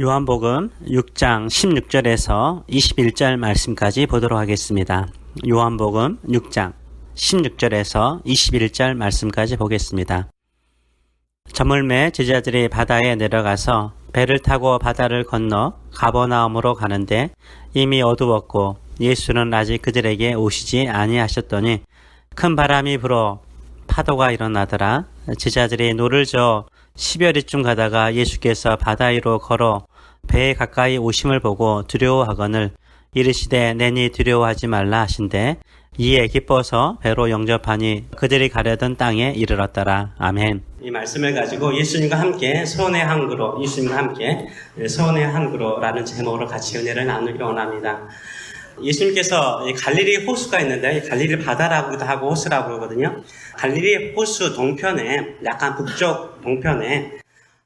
요한복음 6장 16절에서 21절 말씀까지 보도록 하겠습니다. 요한복음 6장 16절에서 21절 말씀까지 보겠습니다. 저물매 제자들이 바다에 내려가서 배를 타고 바다를 건너 가버나움으로 가는데 이미 어두웠고 예수는 아직 그들에게 오시지 아니하셨더니 큰 바람이 불어 파도가 일어나더라. 제자들이 노를 저어 십여 리쯤 가다가 예수께서 바다 위로 걸어 배에 가까이 오심을 보고 두려워하거늘 이르시되 내니 두려워하지 말라 하신대 이에 기뻐서 배로 영접하니 그들이 가려던 땅에 이르렀더라. 아멘. 이 말씀을 가지고 예수님과 함께 소원의 항구로 예수님과 함께 소원의 항구로라는 제목으로 같이 은혜를 나누기 원합니다. 예수님께서 이 갈릴리 호수가 있는데 이 갈릴리 바다라고도 하고 호수라고 그러거든요. 갈릴리 호수 동편에 약간 북쪽 동편에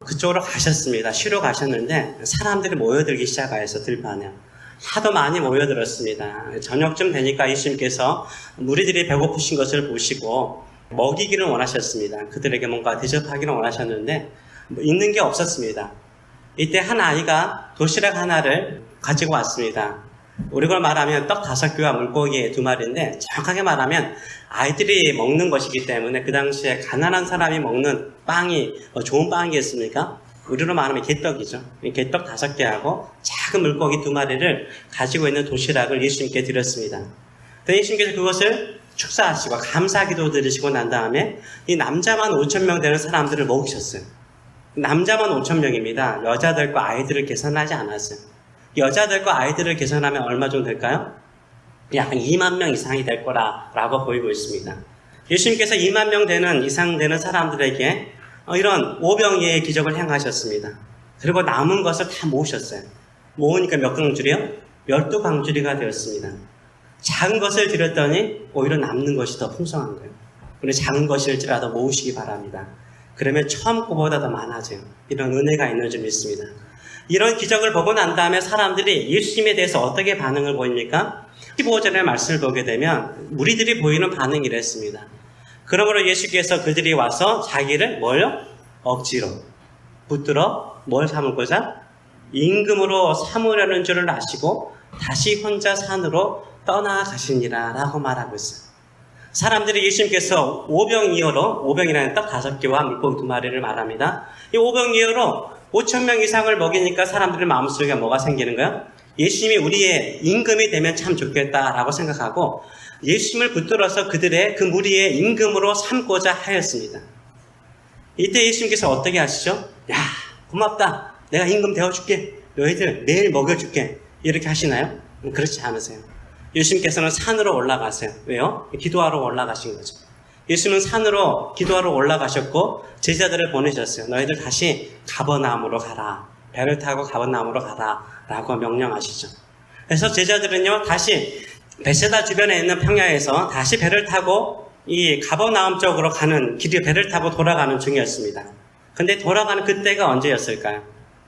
그쪽으로 가셨습니다. 쉬러 가셨는데 사람들이 모여들기 시작하여서 들판에 하도 많이 모여들었습니다. 저녁쯤 되니까 예수님께서 무리들이 배고프신 것을 보시고 먹이기를 원하셨습니다. 그들에게 뭔가 대접하기를 원하셨는데 뭐 있는 게 없었습니다. 이때 한 아이가 도시락 하나를 가지고 왔습니다. 우리가 말하면 떡 다섯 개와 물고기 두 마리인데 정확하게 말하면 아이들이 먹는 것이기 때문에 그 당시에 가난한 사람이 먹는 빵이 뭐 좋은 빵이겠습니까? 우리로 말하면 개떡이죠. 이 개떡 다섯 개하고 작은 물고기 두 마리를 가지고 있는 도시락을 예수님께 드렸습니다. 그 예수님께서 그것을 축사하시고 감사기도 드리시고 난 다음에 이 남자만 5천 명 되는 사람들을 먹이셨어요. 남자만 5천 명입니다. 여자들과 아이들을 계산하지 않았어요. 여자들과 아이들을 계산하면 얼마 정도 될까요? 약 2만 명 이상이 될 거라라고 보이고 있습니다. 예수님께서 2만 명 되는 이상 되는 사람들에게 어, 이런 오병이의 기적을 행하셨습니다. 그리고 남은 것을 다 모으셨어요. 모으니까 몇 강줄이요? 열두 강줄이가 되었습니다. 작은 것을 드렸더니 오히려 남는 것이 더 풍성한 거예요. 우리 작은 것일지라도 모으시기 바랍니다. 그러면 처음 거보다 더 많아져요. 이런 은혜가 있는 줄 믿습니다. 이런 기적을 보고 난 다음에 사람들이 예수님에 대해서 어떻게 반응을 보입니까? 15절의 말씀을 보게 되면 무리들이 보이는 반응이 이랬습니다. 그러므로 예수께서 그들이 와서 자기를 뭘요? 억지로 붙들어 뭘 삼을거자? 임금으로 삼으려는 줄을 아시고 다시 혼자 산으로 떠나가시니라 라고 말하고 있어요. 사람들이 예수님께서 오병이어로 오병이라는 떡 다섯 개와 물고기 두 마리를 말합니다. 이 오병이어로 5천 명 이상을 먹이니까 사람들의 마음속에 뭐가 생기는 거예요? 예수님이 우리의 임금이 되면 참 좋겠다라고 생각하고 예수님을 붙들어서 그들의 그 무리의 임금으로 삼고자 하였습니다. 이때 예수님께서 어떻게 하시죠? 야, 고맙다. 내가 임금 되어줄게. 너희들 매일 먹여줄게. 이렇게 하시나요? 그렇지 않으세요. 예수님께서는 산으로 올라가세요. 왜요? 기도하러 올라가신 거죠. 예수님은 산으로 기도하러 올라가셨고 제자들을 보내셨어요. 너희들 다시 가버나움으로 가라. 배를 타고 가버나움으로 가라. 라고 명령하시죠. 그래서 제자들은요, 다시 베세다 주변에 있는 평야에서 다시 배를 타고 이 가버나움 쪽으로 가는 길에 배를 타고 돌아가는 중이었습니다. 근데 돌아가는 그때가 언제였을까요?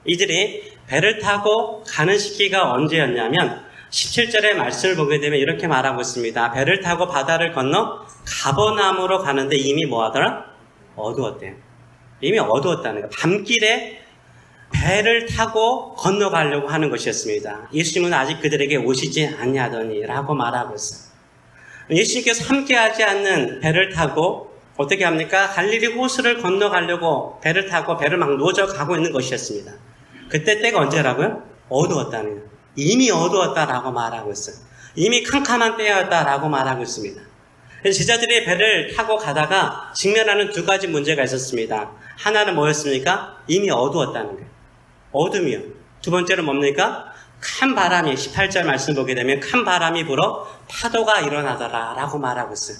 이들이 배를 타고 가는 시기가 언제였냐면 17절의 말씀을 보게 되면 이렇게 말하고 있습니다. 배를 타고 바다를 건너 가버나움으로 가는데 이미 뭐하더라? 어두웠대요. 이미 어두웠다는 거예요. 밤길에 배를 타고 건너가려고 하는 것이었습니다. 예수님은 아직 그들에게 오시지 아니하더니라고 말하고 있어요. 예수님께서 함께하지 않는 배를 타고 어떻게 합니까? 갈릴리 호수를 건너가려고 배를 타고 배를 막 노져 가고 있는 것이었습니다. 그때 때가 언제라고요? 어두웠다는 거예요. 이미 어두웠다라고 말하고 있어요. 이미 캄캄한 때였다라고 말하고 있습니다. 제자들이 배를 타고 가다가 직면하는 두 가지 문제가 있었습니다. 하나는 뭐였습니까? 이미 어두웠다는 거예요. 어둠이요. 두 번째는 뭡니까? 큰 바람이, 18절 말씀 보게 되면 큰 바람이 불어 파도가 일어나더라 라고 말하고 있어요.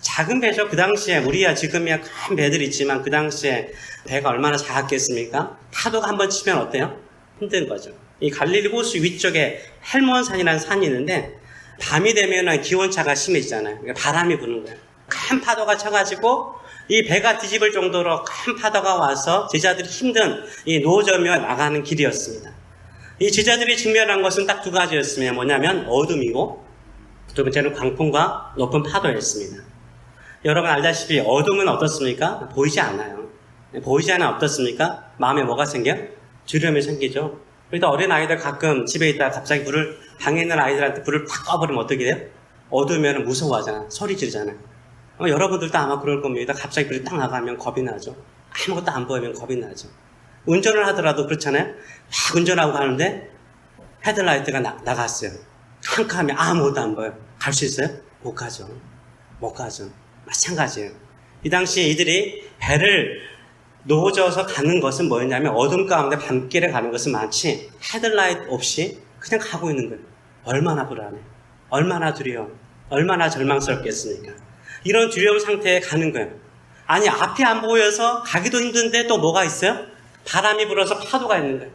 작은 배죠. 그 당시에 우리야 지금이야 큰 배들 있지만 그 당시에 배가 얼마나 작았겠습니까? 파도가 한번 치면 어때요? 힘든 거죠. 이 갈릴리 호수 위쪽에 헬몬산이라는 산이 있는데 밤이 되면 기온차가 심해지잖아요. 그러니까 바람이 부는 거예요. 큰 파도가 쳐가지고 이 배가 뒤집을 정도로 큰 파도가 와서 제자들이 힘든 이 노저며 나가는 길이었습니다. 이 제자들이 직면한 것은 딱 두 가지였으면 뭐냐면 어둠이고 두 번째는 광풍과 높은 파도였습니다. 여러분 알다시피 어둠은 어떻습니까? 보이지 않아요. 보이지 않아 어떻습니까? 마음에 뭐가 생겨? 두려움이 생기죠. 그러니까 어린 아이들 가끔 집에 있다가 갑자기 불을, 방에 있는 아이들한테 불을 팍 꺼버리면 어떻게 돼요? 어두우면 무서워하잖아. 소리 지르잖아. 어, 여러분들도 아마 그럴 겁니다. 갑자기 불이 딱 나가면 겁이 나죠. 아무것도 안 보이면 겁이 나죠. 운전을 하더라도 그렇잖아요. 막 운전하고 가는데 헤드라이트가 나, 나갔어요. 캄캄하면 아무것도 안 보여. 갈 수 있어요? 못 가죠. 못 가죠. 마찬가지예요. 이 당시에 이들이 배를 놓아져서 가는 것은 뭐였냐면 어둠 가운데 밤길에 가는 것은 많지 헤드라이트 없이 그냥 가고 있는 거예요. 얼마나 불안해. 얼마나 두려워. 얼마나 절망스럽겠습니까? 이런 두려운 상태에 가는 거예요. 아니 앞이 안 보여서 가기도 힘든데 또 뭐가 있어요? 바람이 불어서 파도가 있는 거예요.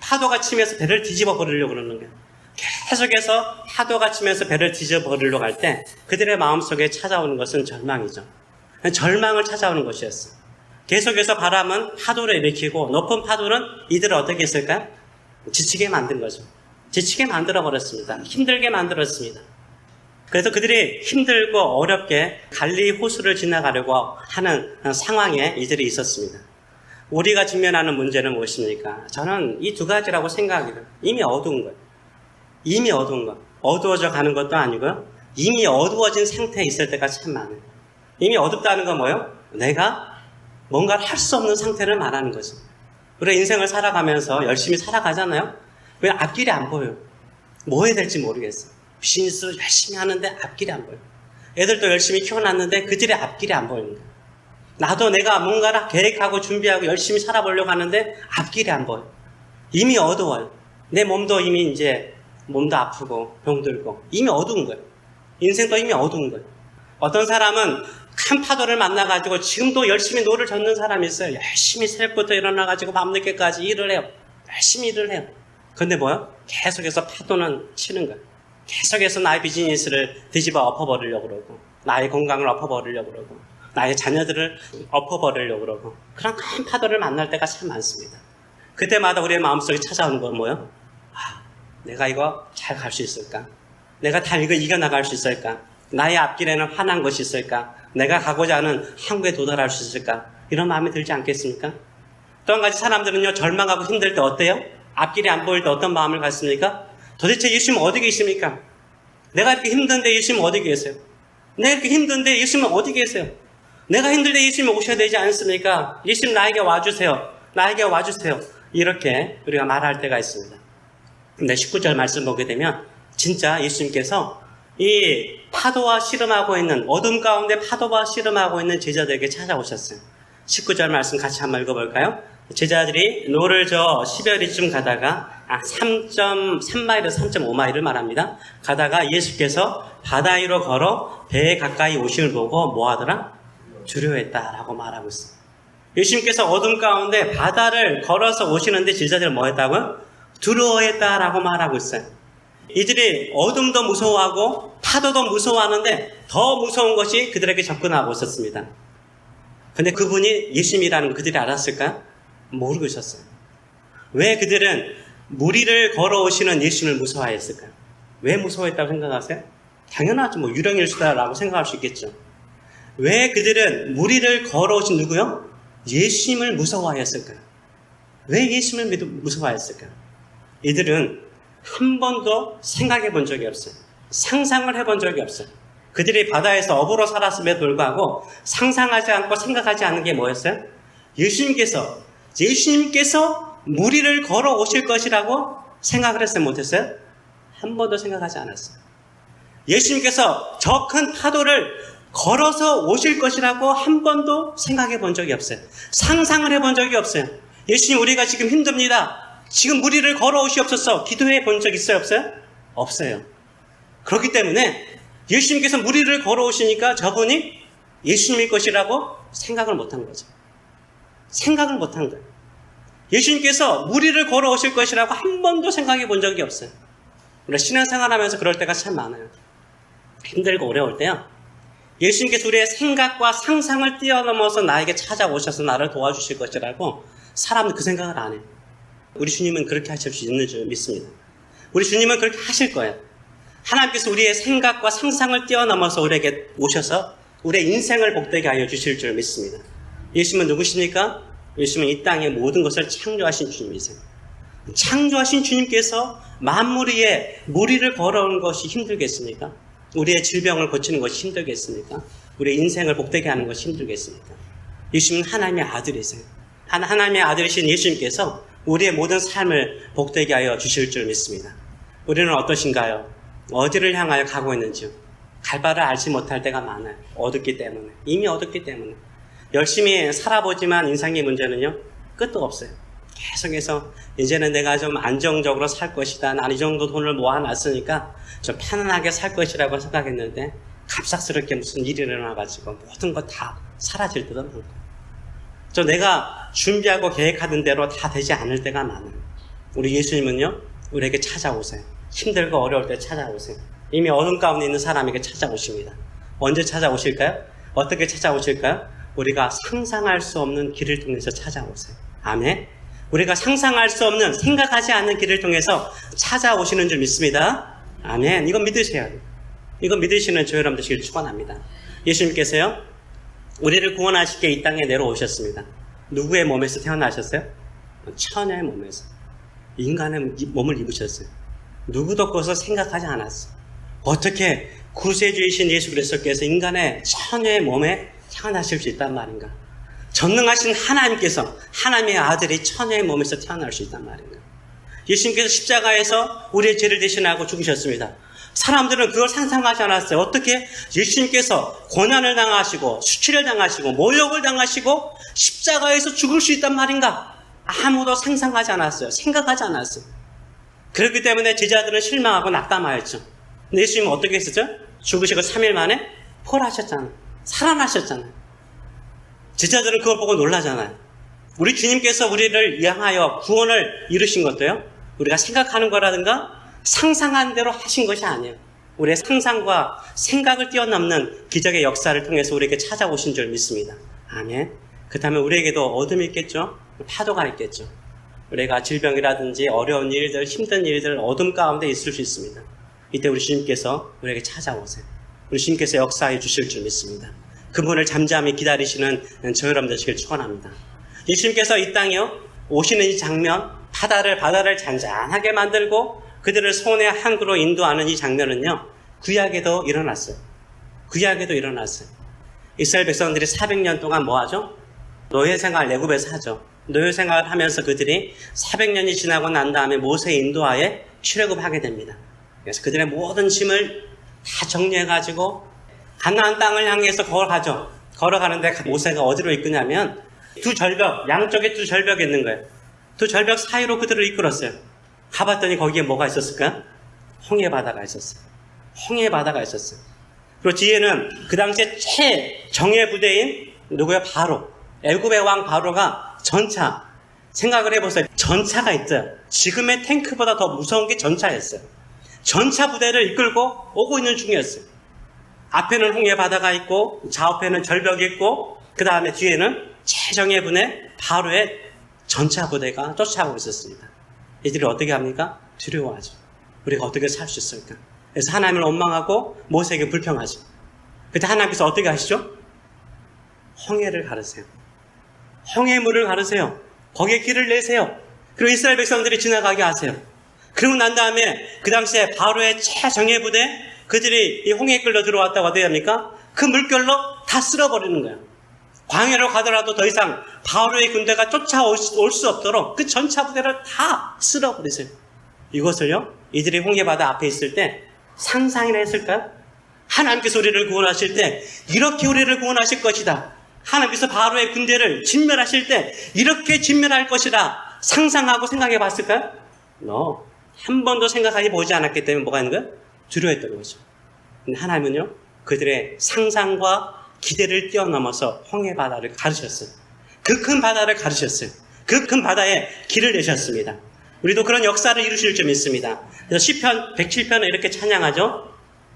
파도가 치면서 배를 뒤집어 버리려고 그러는 거예요. 계속해서 파도가 치면서 배를 뒤집어 버리려고 할 때 그들의 마음속에 찾아오는 것은 절망이죠. 절망을 찾아오는 것이었어요. 계속해서 바람은 파도를 일으키고 높은 파도는 이들을 어떻게 했을까요? 지치게 만든 거죠. 지치게 만들어 버렸습니다. 힘들게 만들었습니다. 그래서 그들이 힘들고 어렵게 갈리 호수를 지나가려고 하는 상황에 이들이 있었습니다. 우리가 직면하는 문제는 무엇입니까? 저는 이 두 가지라고 생각해요. 이미 어두운 거예요. 이미 어두운 거. 어두워져 가는 것도 아니고요. 이미 어두워진 상태에 있을 때가 참 많아요. 이미 어둡다는 건 뭐예요? 내가 뭔가를 할 수 없는 상태를 말하는 거죠. 우리 인생을 살아가면서 열심히 살아가잖아요. 왜 앞길이 안 보여요? 뭐 해야 될지 모르겠어요. 비즈니스 열심히 하는데 앞길이 안 보여요. 애들도 열심히 키워놨는데 그들의 앞길이 안 보이는 거예요. 나도 내가 뭔가를 계획하고 준비하고 열심히 살아보려고 하는데 앞길이 안 보여. 이미 어두워요. 내 몸도 이미 이제 몸도 아프고 병들고 이미 어두운 거예요. 인생도 이미 어두운 거예요. 어떤 사람은 큰 파도를 만나가지고 지금도 열심히 노를 젓는 사람이 있어요. 열심히 새벽부터 일어나가지고 밤늦게까지 일을 해요. 열심히 일을 해요. 근데 뭐요? 계속해서 파도는 치는 거예요. 계속해서 나의 비즈니스를 뒤집어 엎어버리려고 그러고 나의 건강을 엎어버리려고 그러고 나의 자녀들을 엎어버리려고 그러고 그런 큰 파도를 만날 때가 참 많습니다. 그때마다 우리의 마음속에 찾아오는 건 뭐예요? 아, 내가 이거 잘 갈 수 있을까? 내가 다 이거 이겨나갈 수 있을까? 나의 앞길에는 환한 것이 있을까? 내가 가고자 하는 항구에 도달할 수 있을까? 이런 마음이 들지 않겠습니까? 또 한 가지 사람들은요, 절망하고 힘들 때 어때요? 앞길이 안 보일 때 어떤 마음을 갖습니까? 도대체 예수님 어디 계십니까? 내가 이렇게 힘든데 예수님 어디 계세요? 내가 이렇게 힘든데 예수님 어디 계세요? 내가 힘들때 예수님 오셔야 되지 않습니까? 예수님 나에게 와주세요. 나에게 와주세요. 이렇게 우리가 말할 때가 있습니다. 근데 19절 말씀 보게 되면 진짜 예수님께서 이 파도와 씨름하고 있는 어둠 가운데 파도와 씨름하고 있는 제자들에게 찾아오셨어요. 19절 말씀 같이 한번 읽어볼까요? 제자들이 노를 저 10여리쯤 가다가 아, 3.3마일에서 3.5마일을 말합니다. 가다가 예수께서 바다 위로 걸어 배에 가까이 오심을 보고 뭐 하더라? 두려워했다라고 말하고 있어요. 예수님께서 어둠 가운데 바다를 걸어서 오시는데 제자들은 뭐 했다고요? 두려워했다라고 말하고 있어요. 이들이 어둠도 무서워하고 파도도 무서워하는데 더 무서운 것이 그들에게 접근하고 있었습니다. 근데 그분이 예수님이라는 걸 그들이 알았을까요? 모르고 있었어요. 왜 그들은 무리를 걸어오시는 예수님을 무서워했을까요? 왜 무서워했다고 생각하세요? 당연하죠. 뭐 유령일 수다라고 생각할 수 있겠죠. 왜 그들은 무리를 걸어오신 누구요? 예수님을 무서워하였을까요? 왜 예수님을 무서워하였을까요? 이들은 한 번도 생각해 본 적이 없어요. 상상을 해본 적이 없어요. 그들이 바다에서 어부로 살았음에도 불구하고 상상하지 않고 생각하지 않는 게 뭐였어요? 예수님께서, 예수님께서 무리를 걸어 오실 것이라고 생각을 했어요? 못했어요? 한 번도 생각하지 않았어요. 예수님께서 저 큰 파도를 걸어서 오실 것이라고 한 번도 생각해 본 적이 없어요. 상상을 해 본 적이 없어요. 예수님, 우리가 지금 힘듭니다. 지금 무리를 걸어 오시옵소서 기도해 본 적 있어요? 없어요? 없어요. 그렇기 때문에 예수님께서 무리를 걸어 오시니까 저분이 예수님일 것이라고 생각을 못한 거죠. 생각을 못한 거예요. 예수님께서 무리를 걸어 오실 것이라고 한 번도 생각해 본 적이 없어요. 우리가 신앙생활 하면서 그럴 때가 참 많아요. 힘들고 어려울 때요. 예수님께서 우리의 생각과 상상을 뛰어넘어서 나에게 찾아오셔서 나를 도와주실 것이라고 사람은 그 생각을 안 해요. 우리 주님은 그렇게 하실 수 있는 줄 믿습니다. 우리 주님은 그렇게 하실 거예요. 하나님께서 우리의 생각과 상상을 뛰어넘어서 우리에게 오셔서 우리의 인생을 복되게 하여 주실 줄 믿습니다. 예수님은 누구십니까? 예수님은 이 땅의 모든 것을 창조하신 주님이세요. 창조하신 주님께서 만물 위에 무리를 걸어오는 것이 힘들겠습니까? 우리의 질병을 고치는 것이 힘들겠습니까? 우리의 인생을 복되게 하는 것이 힘들겠습니까? 예수님은 하나님의 아들이세요. 하나- 하나님의 아들이신 예수님께서 우리의 모든 삶을 복되게 하여 주실 줄 믿습니다. 우리는 어떠신가요? 어디를 향하여 가고 있는지요? 갈 바를 알지 못할 때가 많아요. 어둡기 때문에. 이미 어둡기 때문에. 열심히 살아보지만 인생의 문제는요, 끝도 없어요. 계속해서 이제는 내가 좀 안정적으로 살 것이다. 난 이 정도 돈을 모아놨으니까 좀 편안하게 살 것이라고 생각했는데 갑작스럽게 무슨 일이 일어나가지고 모든 거 다 사라질 때도 많고 저 내가 준비하고 계획하던 대로 다 되지 않을 때가 많아요. 우리 예수님은요, 우리에게 찾아오세요. 힘들고 어려울 때 찾아오세요. 이미 어둠 가운데 있는 사람에게 찾아오십니다. 언제 찾아오실까요? 어떻게 찾아오실까요? 우리가 상상할 수 없는 길을 통해서 찾아오세요. 아멘. 우리가 상상할 수 없는 생각하지 않는 길을 통해서 찾아오시는 줄 믿습니다. 아멘. 이건 믿으셔야 돼요. 이건 믿으시는 저 여러분 되시길 축원합니다. 예수님께서요. 우리를 구원하시게 이 땅에 내려오셨습니다. 누구의 몸에서 태어나셨어요? 천의 몸에서. 인간의 몸을 입으셨어요. 누구도 그것을 생각하지 않았어요. 어떻게 구세주이신 예수 그리스도께서 인간의 천의 몸에 태어나실 수 있단 말인가? 전능하신 하나님께서 하나님의 아들이 천의 몸에서 태어날 수 있단 말인가? 예수님께서 십자가에서 우리의 죄를 대신하고 죽으셨습니다. 사람들은 그걸 상상하지 않았어요. 어떻게 예수님께서 고난을 당하시고 수치를 당하시고 모욕을 당하시고 십자가에서 죽을 수 있단 말인가? 아무도 상상하지 않았어요. 생각하지 않았어요. 그렇기 때문에 제자들은 실망하고 낙담하였죠. 근데 예수님은 어떻게 했었죠? 죽으시고 3일 만에 폴하셨잖아요. 살아나셨잖아요. 제자들은 그걸 보고 놀라잖아요. 우리 주님께서 우리를 향하여 구원을 이루신 것도요. 우리가 생각하는 거라든가 상상한 대로 하신 것이 아니에요. 우리의 상상과 생각을 뛰어넘는 기적의 역사를 통해서 우리에게 찾아오신 줄 믿습니다. 아멘. 그 다음에 우리에게도 어둠이 있겠죠? 파도가 있겠죠. 우리가 질병이라든지 어려운 일들, 힘든 일들, 어둠 가운데 있을 수 있습니다. 이때 우리 주님께서 우리에게 찾아오세요. 우리 주님께서 역사해 주실 줄 믿습니다. 그분을 잠잠히 기다리시는 저 여러분 되시길 축원합니다. 예수님께서 이 땅에요 오시는 이 장면, 바다를 바다를 잔잔하게 만들고 그들을 손의 항구로 인도하는 이 장면은요 구약에도 일어났어요. 구약에도 일어났어요. 이스라엘 백성들이 400년 동안 뭐 하죠? 노예 생활 내굽에서 하죠. 노예 생활을 하면서 그들이 400년이 지나고 난 다음에 모세의 인도하에 출애굽하게 됩니다. 그래서 그들의 모든 짐을 다 정리해 가지고 가나안 땅을 향해서 걸어가죠. 걸어가는데 모세가 어디로 이끄냐면 두 절벽, 양쪽에 두 절벽이 있는 거예요. 두 절벽 사이로 그들을 이끌었어요. 가봤더니 거기에 뭐가 있었을까? 홍해 바다가 있었어요. 홍해 바다가 있었어요. 그리고 뒤에는 그 당시에 최정예 부대인 누구야? 바로. 애굽의 왕 바로가 전차. 생각을 해보세요. 전차가 있어요. 지금의 탱크보다 더 무서운 게 전차였어요. 전차 부대를 이끌고 오고 있는 중이었어요. 앞에는 홍해 바다가 있고 좌우편은 절벽이 있고 그 다음에 뒤에는 최정예 분의 바로의 전차 부대가 쫓아오고 있었습니다. 이들이 어떻게 합니까? 두려워하죠. 우리가 어떻게 살 수 있을까? 그래서 하나님을 원망하고 모세에게 불평하죠. 그때 하나님께서 어떻게 하시죠? 홍해를 가르세요. 홍해물을 가르세요. 거기에 길을 내세요. 그리고 이스라엘 백성들이 지나가게 하세요. 그러고 난 다음에 그 당시에 바로의 최정예 부대 그들이 이 홍해에 끌려 들어왔다고 어떻게 합니까? 그 물결로 다 쓸어버리는 거예요. 광야로 가더라도 더 이상 바로의 군대가 쫓아올 수 없도록 그 전차 부대를 다 쓸어버리세요. 이것을요, 이들이 홍해바다 앞에 있을 때 상상이나 했을까요? 하나님께서 우리를 구원하실 때 이렇게 우리를 구원하실 것이다. 하나님께서 바로의 군대를 진멸하실 때 이렇게 진멸할 것이다. 상상하고 생각해 봤을까요? No. 한 번도 생각하지 보지 않았기 때문에 뭐가 있는 거예요? 두려워했던 거죠. 근데 하나님은요, 그들의 상상과 기대를 뛰어넘어서 홍해 바다를 가르셨어요. 그 큰 바다를 가르셨어요. 그 큰 바다에 길을 내셨습니다. 우리도 그런 역사를 이루실 줄 믿습니다. 그래서 시편 107편에 이렇게 찬양하죠.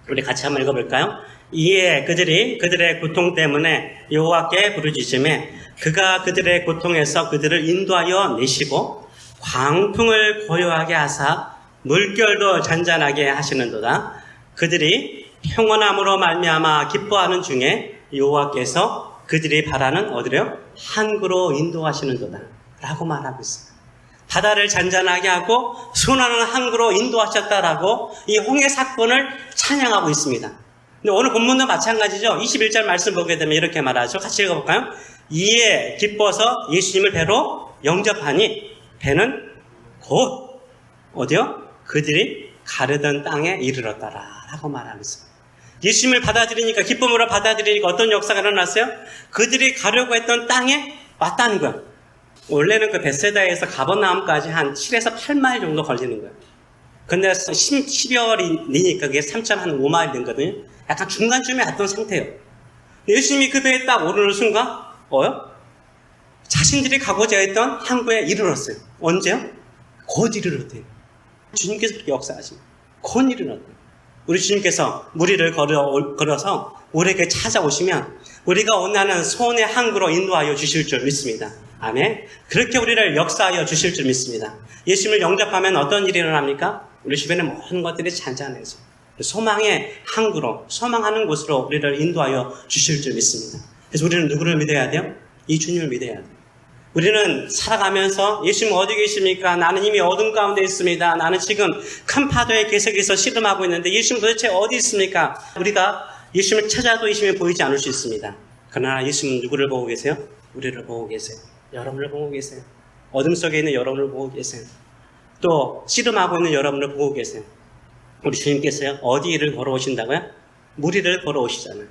우리 같이 한번 읽어볼까요? 이에 그들이 그들의 고통 때문에 여호와께 부르짖음에 그가 그들의 고통에서 그들을 인도하여 내시고 광풍을 고요하게 하사 물결도 잔잔하게 하시는도다. 그들이 평온함으로 말미암아 기뻐하는 중에 여호와께서 그들이 바라는 어디래요? 한구로 인도하시는도다. 라고 말하고 있어요. 바다를 잔잔하게 하고 순환한 항구로 인도하셨다라고 이 홍해 사건을 찬양하고 있습니다. 근데 오늘 본문도 마찬가지죠. 21절 말씀 보게 되면 이렇게 말하죠. 같이 읽어볼까요? 이에 기뻐서 예수님을 배로 영접하니 배는 곧 어디요? 그들이 가르던 땅에 이르렀다라 라고 말하면서 예수님을 받아들이니까 기쁨으로 받아들이니까 어떤 역사가 일어났어요? 그들이 가려고 했던 땅에 왔다는 거야. 원래는 그 베세다에서 가버나움까지 한 7에서 8마일 정도 걸리는 거예요. 근데 10, 12월이니까 그게 3.5마일 된 거거든요. 약간 중간쯤에 왔던 상태예요. 예수님이 그 배에 딱 오르는 순간, 어요? 자신들이 가고자 했던 항구에 이르렀어요. 언제요? 곧 이르렀대요. 주님께서 그렇게 역사하십니다. 곧 이르렀대요. 우리 주님께서 무리를 걸어, 걸어서 우리에게 찾아오시면 우리가 원하는 소원의 항구로 인도하여 주실 줄 믿습니다. 아멘. 그렇게 우리를 역사하여 주실 줄 믿습니다. 예수님을 영접하면 어떤 일이 일어납니까? 우리 주변의 모든 것들이 잔잔해져. 소망의 항구로, 소망하는 곳으로 우리를 인도하여 주실 줄 믿습니다. 그래서 우리는 누구를 믿어야 돼요? 이 주님을 믿어야 돼요. 우리는 살아가면서 예수님 어디 계십니까? 나는 이미 어둠 가운데 있습니다. 나는 지금 큰 파도의 계속해서 씨름하고 있는데 예수님 도대체 어디 있습니까? 우리가 예수님을 찾아도 예수님이 보이지 않을 수 있습니다. 그러나 예수님은 누구를 보고 계세요? 우리를 보고 계세요. 여러분을 보고 계세요. 어둠 속에 있는 여러분을 보고 계세요. 또 씨름하고 있는 여러분을 보고 계세요. 우리 주님께서요 어디를 걸어오신다고요? 무리를 걸어오시잖아요.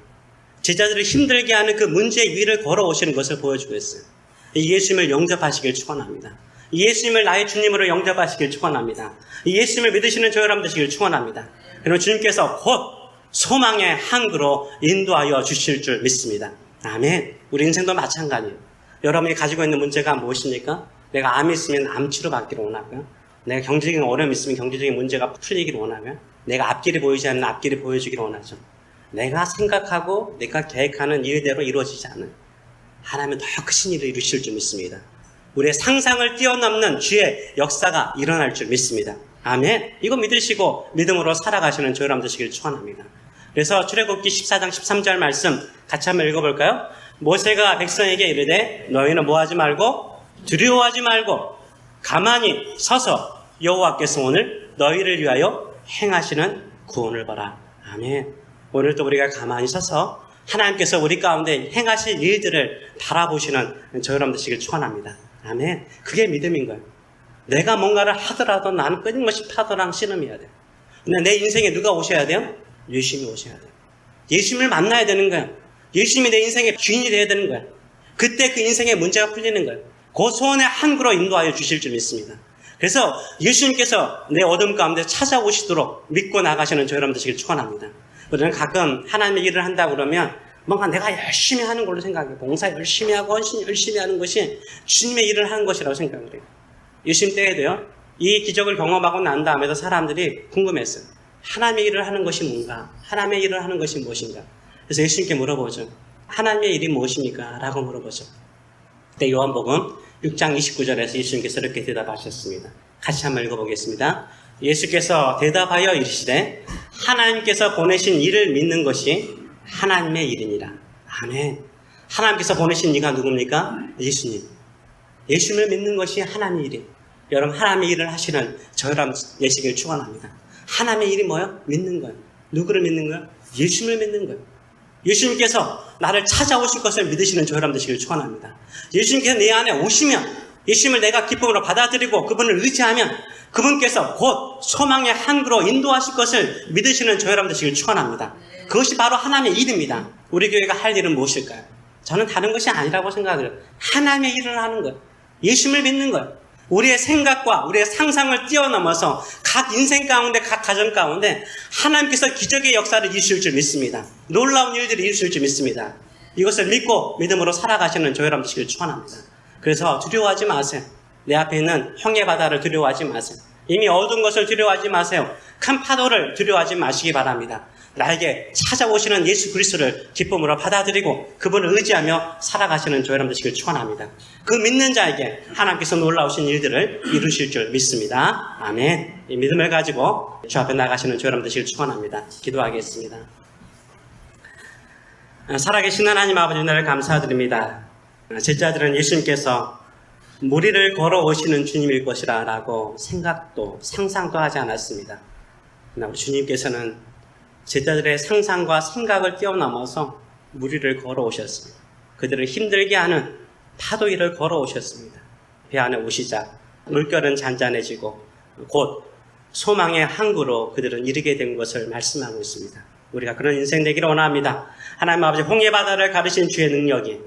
제자들을 힘들게 하는 그 문제 위를 걸어오시는 것을 보여주고 있어요. 이 예수님을 영접하시길 축원합니다. 이 예수님을 나의 주님으로 영접하시길 축원합니다. 이 예수님을 믿으시는 저 여러분 되시길 축원합니다. 그리고 주님께서 곧 소망의 항구로 인도하여 주실 줄 믿습니다. 아멘. 우리 인생도 마찬가지예요. 여러분이 가지고 있는 문제가 무엇입니까? 내가 암이 있으면 암 치료 받기를 원하고요. 내가 경제적인 어려움이 있으면 경제적인 문제가 풀리기를 원하며 내가 앞길이 보이지 않는 앞길이 보여주기를 원하죠. 내가 생각하고 내가 계획하는 일대로 이루어지지 않은 하나님은 더 크신 일을 이루실 줄 믿습니다. 우리의 상상을 뛰어넘는 주의 역사가 일어날 줄 믿습니다. 아멘. 이거 믿으시고 믿음으로 살아가시는 저 여러분 되시길 축원합니다. 그래서 출애굽기 14장 13절 말씀 같이 한번 읽어볼까요? 모세가 백성에게 이르되 너희는 뭐하지 말고 두려워하지 말고 가만히 서서 여호와께서 오늘 너희를 위하여 행하시는 구원을 봐라. 아멘. 오늘도 우리가 가만히 서서 하나님께서 우리 가운데 행하실 일들을 바라보시는 저 여러분 되시길 축원합니다. 아멘. 그게 믿음인 거예요. 내가 뭔가를 하더라도 나는 끊임없이 파도랑 씨름해야 돼요. 근데 내 인생에 누가 오셔야 돼요? 예수님이 오셔야 돼요. 예수님을 만나야 되는 거예요. 예수님이 내 인생의 주인이 되어야 되는 거예요. 그때 그 인생의 문제가 풀리는 거예요. 그 소원의 항구로 인도하여 주실 줄 믿습니다. 그래서 예수님께서 내 어둠 가운데 찾아오시도록 믿고 나가시는 저 여러분 되시길 축원합니다. 우리는 가끔 하나님의 일을 한다 그러면 뭔가 내가 열심히 하는 걸로 생각해요. 봉사 열심히 하고 헌신 열심히 하는 것이 주님의 일을 하는 것이라고 생각을 해요. 예수님 때에도요. 이 기적을 경험하고 난 다음에도 사람들이 궁금했어요. 하나님의 일을 하는 것이 뭔가? 하나님의 일을 하는 것이 무엇인가? 그래서 예수님께 물어보죠. 하나님의 일이 무엇입니까? 라고 물어보죠. 그때 요한복음 6장 29절에서 예수님께서 이렇게 대답하셨습니다. 같이 한번 읽어보겠습니다. 예수께서 대답하여 이르시되 하나님께서 보내신 이를 믿는 것이 하나님의 일이니라. 아멘. 하나님께서 보내신 이가 누굽니까? 예수님. 예수님을 믿는 것이 하나님의 일이. 여러분 하나님의 일을 하시는 저 여러분 예식을 축원합니다. 하나님의 일이 뭐요? 믿는 거예요. 누구를 믿는 거예요? 예수님을 믿는 거예요. 예수님께서 나를 찾아오실 것을 믿으시는 저 여러분 되시길 축원합니다. 예수님께서 내 안에 오시면 예수님을 내가 기쁨으로 받아들이고 그분을 의지하면 그분께서 곧 소망의 항구로 인도하실 것을 믿으시는 저 여러분 되시길 축원합니다. 그것이 바로 하나님의 일입니다. 우리 교회가 할 일은 무엇일까요? 저는 다른 것이 아니라고 생각해요. 하나님의 일을 하는 거예요. 예수님을 믿는 거예요. 우리의 생각과 우리의 상상을 뛰어넘어서 각 인생 가운데, 각 가정 가운데 하나님께서 기적의 역사를 이루실 줄 믿습니다. 놀라운 일들을 이루실 줄 믿습니다. 이것을 믿고 믿음으로 살아가시는 저 여러분 되시길 축원합니다. 그래서 두려워하지 마세요. 내 앞에 있는 형의 바다를 두려워하지 마세요. 이미 어두운 것을 두려워하지 마세요. 큰 파도를 두려워하지 마시기 바랍니다. 나에게 찾아오시는 예수 그리스도를 기쁨으로 받아들이고 그분을 의지하며 살아가시는 저 여러분 되시길 축원합니다. 그 믿는 자에게 하나님께서 놀라우신 일들을 이루실 줄 믿습니다. 아멘. 이 믿음을 가지고 주 앞에 나가시는 저 여러분 되시길 축원합니다. 기도하겠습니다. 살아계신 하나님 아버지 나를 감사드립니다. 제자들은 예수님께서 무리를 걸어오시는 주님일 것이라 라고 생각도 상상도 하지 않았습니다. 주님께서는 제자들의 상상과 생각을 뛰어넘어서 무리를 걸어오셨습니다. 그들을 힘들게 하는 파도 위를 걸어오셨습니다. 배 안에 오시자 물결은 잔잔해지고 곧 소망의 항구로 그들은 이르게 된 것을 말씀하고 있습니다. 우리가 그런 인생 되기를 원합니다. 하나님 아버지 홍해 바다를 가르신 주의 능력이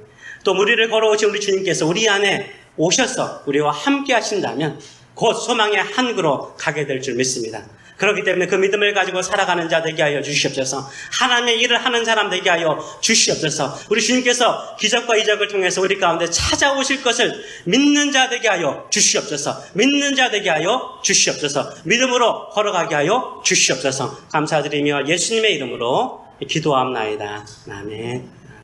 또 우리를 걸어오신 우리 주님께서 우리 안에 오셔서 우리와 함께 하신다면 곧 소망의 항구로 가게 될 줄 믿습니다. 그렇기 때문에 그 믿음을 가지고 살아가는 자 되게 하여 주시옵소서. 하나님의 일을 하는 사람 되게 하여 주시옵소서. 우리 주님께서 기적과 이적을 통해서 우리 가운데 찾아오실 것을 믿는 자 되게 하여 주시옵소서. 믿는 자 되게 하여 주시옵소서. 믿음으로 걸어가게 하여 주시옵소서. 감사드리며 예수님의 이름으로 기도합나이다. 아멘.